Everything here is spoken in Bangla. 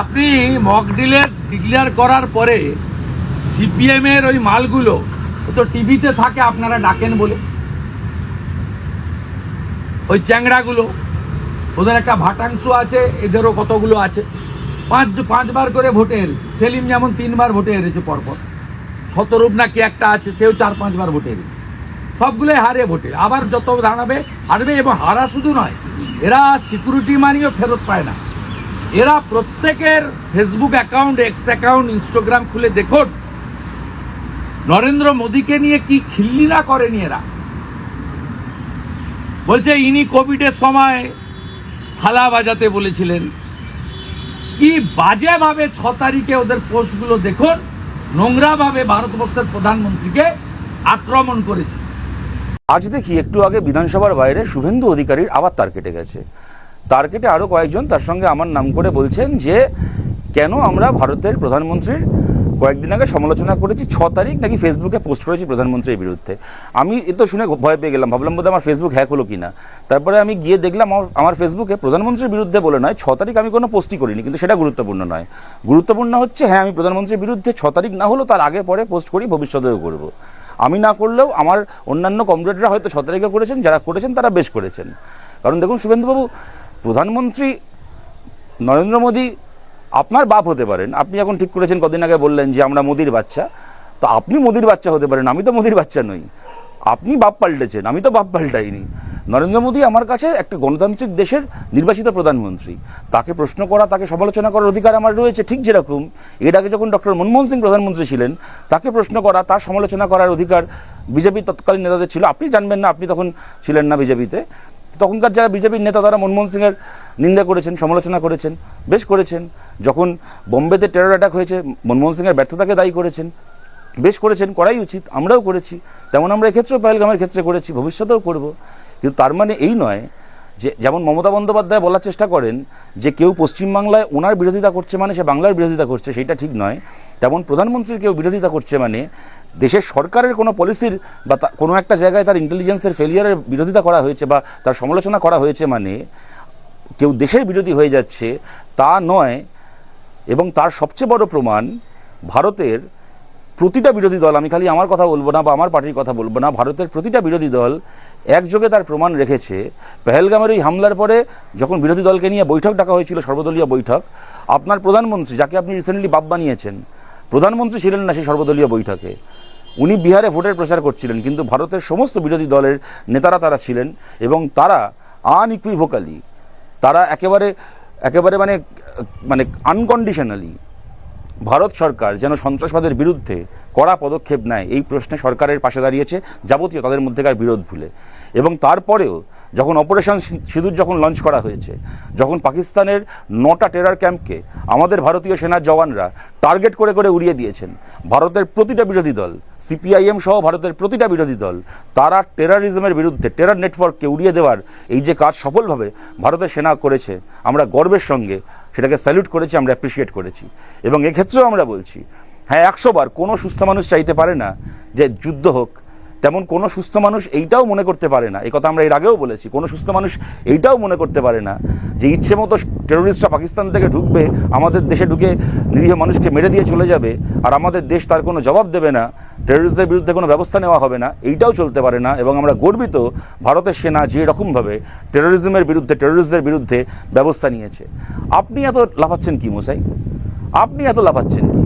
আপনি মক ডিলের ডিক্লেয়ার করার পরে সিপিএম এর ওই মালগুলো তো টিভিতে থাকে, আপনারা ডাকেন বলে। ওই চ্যাংড়াগুলো, ওদের একটা ভাটাংশ আছে, এদেরও কতগুলো আছে। পাঁচ, পাঁচবার করে ভোটে হেরেছে সেলিম যেমন তিনবার ভোটে হেরেছে পরপর। শতরূপ না কি একটা আছে, সেও চার, পাঁচবার ভোটে হেরেছে। সবগুলোই হারে ভোটে। আবার যত দাঁড়াবে হারবে এবং হারা শুধু নয়, এরা সিকিউরিটি মানিও ফেরত পায় না। এরা প্রত্যেকের Facebook account X account Instagram খুলে দেখুন। নরেন্দ্র মোদীকে নিয়ে কি খিল্লি না করেনি এরা? বলছে, ইনি কোভিডের সময় থালা বাজাতে বলেছিলেন। কি বাজেভাবে ছ তারিখে ওদের পোস্টগুলো দেখুন, নোংরাভাবে ভারতবর্ষের প্রধানমন্ত্রীকে আক্রমণ করেছে। আজ দেখি, একটু আগে বিধানসভার বাইরে শুভেন্দু অধিকারীর আবার তার কেটে গেছে। তার কেটে আরও কয়েকজন তার সঙ্গে আমার নাম করে বলছেন যে, কেন আমরা ভারতের প্রধানমন্ত্রীর কয়েকদিন আগে সমালোচনা করেছি, ছ তারিখ নাকি ফেসবুকে পোস্ট করেছি প্রধানমন্ত্রীর বিরুদ্ধে। আমি এ তো শুনে ভয় পেয়ে গেলাম, ভাবলাম বোধহয় আমার ফেসবুক হ্যাক হলো কিনা। তারপরে আমি গিয়ে দেখলাম আমার- আমার ফেসবুকে প্রধানমন্ত্রীর বিরুদ্ধে বলে নয়, ছ তারিখ আমি কোনো পোস্টই করিনি, কিন্তু সেটা গুরুত্বপূর্ণ নয়। গুরুত্বপূর্ণ হচ্ছে হ্যাঁ আমি প্রধানমন্ত্রীর বিরুদ্ধে ছ তারিখ না হলেও তার আগে পরে পোস্ট করি, ভবিষ্যতেও করব। আমি না করলেও আমার অন্যান্য কমরেডরা হয়তো ছ তারিখে করেছেন, যারা করেছেন তারা বেশ করেছেন। কারণ দেখুন, শুভেন্দুবাবু প্রধানমন্ত্রী নরেন্দ্র মোদী, আপনার বাপ হতে পারেন। আপনি এখন ঠিক করেছেন, কদিন আগে বললেন যে আমরা মোদির বাচ্চা। তো আপনি মোদির বাচ্চা হতে পারেন, আমি তো মোদির বাচ্চা নই। আপনি বাপ পাল্টেছেন, আমি তো বাপ পাল্টাইনি। নরেন্দ্র মোদী আমার কাছে একটা গণতান্ত্রিক দেশের নির্বাচিত প্রধানমন্ত্রী। তাকে প্রশ্ন করা, তাকে সমালোচনা করার অধিকার আমার রয়েছে ঠিক যেরকম। এর আগে যখন ডক্টর মনমোহন সিং প্রধানমন্ত্রী ছিলেন, তাকে প্রশ্ন করা, তার সমালোচনা করার অধিকার বিজেপির তৎকালীন নেতাদের ছিল। আপনি জানবেন না, আপনি তখন ছিলেন না বিজেপিতে। তখনকার যারা বিজেপির নেতা, তারা মনমোহন সিংয়ের নিন্দা করেছেন, সমালোচনা করেছেন, বেশ করেছেন। যখন বোম্বেতে টেরর অ্যাটাক হয়েছে, মনমোহন সিংয়ের ব্যর্থতাকে দায়ী করেছেন, বেশ করেছেন, করাই উচিত, আমরাও করেছি। তেমন আমরা এক্ষেত্রেও পাহেলগামের ক্ষেত্রে করেছি, ভবিষ্যতেও করব। কিন্তু তার মানে এই নয় যে, যেমন মমতা বন্দ্যোপাধ্যায় বলার চেষ্টা করেন যে, কেউ পশ্চিমবাংলায় ওনার বিরোধিতা করছে মানে সে বাংলার বিরোধিতা করছে, সেটা ঠিক নয়। তেমন প্রধানমন্ত্রীর কেউ বিরোধিতা করছে মানে দেশের সরকারের কোনো পলিসির বা কোনো একটা জায়গায় তার ইন্টেলিজেন্সের ফেলিয়ারের বিরোধিতা করা হয়েছে বা তার সমালোচনা করা হয়েছে মানে কেউ দেশের বিরোধী হয়ে যাচ্ছে তা নয় এবং তার সবচেয়ে বড় প্রমাণ ভারতের প্রতিটা বিরোধী দল, আমি খালি আমার কথা বলব না বা আমার পার্টির কথা বলব না, ভারতের প্রতিটা বিরোধী দল একযোগে তার প্রমাণ রেখেছে। পেহেলগামের এই হামলার পরে যখন বিরোধী দলকে নিয়ে বৈঠক ডাকা হয়েছিল, সর্বদলীয় বৈঠক, আপনার প্রধানমন্ত্রী, যাকে আপনি রিসেন্টলি বাপ বানিয়েছেন প্রধানমন্ত্রী ছিলেন না সেই সর্বদলীয় বৈঠকে। উনি বিহারে ভোটের প্রচার করছিলেন, কিন্তু ভারতের সমস্ত বিরোধী দলের নেতারা তারা ছিলেন এবং তারা আনইকুইভোকালি তারা একেবারে একেবারে মানে মানে আনকন্ডিশনালি ভারত সরকার যেন সন্ত্রাসবাদের বিরুদ্ধে কড়া পদক্ষেপ নেয়, এই প্রশ্নে সরকারের পাশে দাঁড়িয়েছে যাবতীয় তাদের মধ্যেকার বিরোধ ভুলে। এবং তারপরেও যখন অপারেশন সিঁদুর যখন লঞ্চ করা হয়েছে, যখন পাকিস্তানের নটা টেরার ক্যাম্পকে আমাদের ভারতীয় সেনার জওয়ানরা টার্গেট করে করে উড়িয়ে দিয়েছেন, ভারতের প্রতিটা বিরোধী দল সিপিআইএম সহ ভারতের প্রতিটা বিরোধী দল, তারা টেরারিজমের বিরুদ্ধে টেরার নেটওয়ার্ককে উড়িয়ে দেওয়ার এই যে কাজ সফলভাবে ভারতের সেনা করেছে, আমরা গর্বের সঙ্গে সেটাকে স্যালুট করেছি, আমরা অ্যাপ্রিসিয়েট করেছি। এবং এক্ষেত্রেও আমরা বলছি হ্যাঁ একশো বার কোনো সুস্থ মানুষ চাইতে পারে না যে যুদ্ধ হোক। তেমন কোনো সুস্থ মানুষ এইটাও মনে করতে পারে না। এই কথা আমরা এর আগেও বলেছি, কোনো সুস্থ মানুষ এইটাও মনে করতে পারে না যে ইচ্ছে মতো টেরোরিস্টরা পাকিস্তান থেকে ঢুকবে, আমাদের দেশে ঢুকে নিরীহ মানুষকে মেরে দিয়ে চলে যাবে, আর আমাদের দেশ তার কোনো জবাব দেবে না, টেরোরিস্টদের বিরুদ্ধে কোনো ব্যবস্থা নেওয়া হবে না, এইটাও চলতে পারে না। এবং আমরা গর্বিত ভারতের সেনা যে রকমভাবে টেরোরিজমের বিরুদ্ধে, টেরোরিস্টদের বিরুদ্ধে ব্যবস্থা নিয়েছে। আপনি এত লাফাচ্ছেন কি মশাই? আপনি এত লাফাচ্ছেন কি?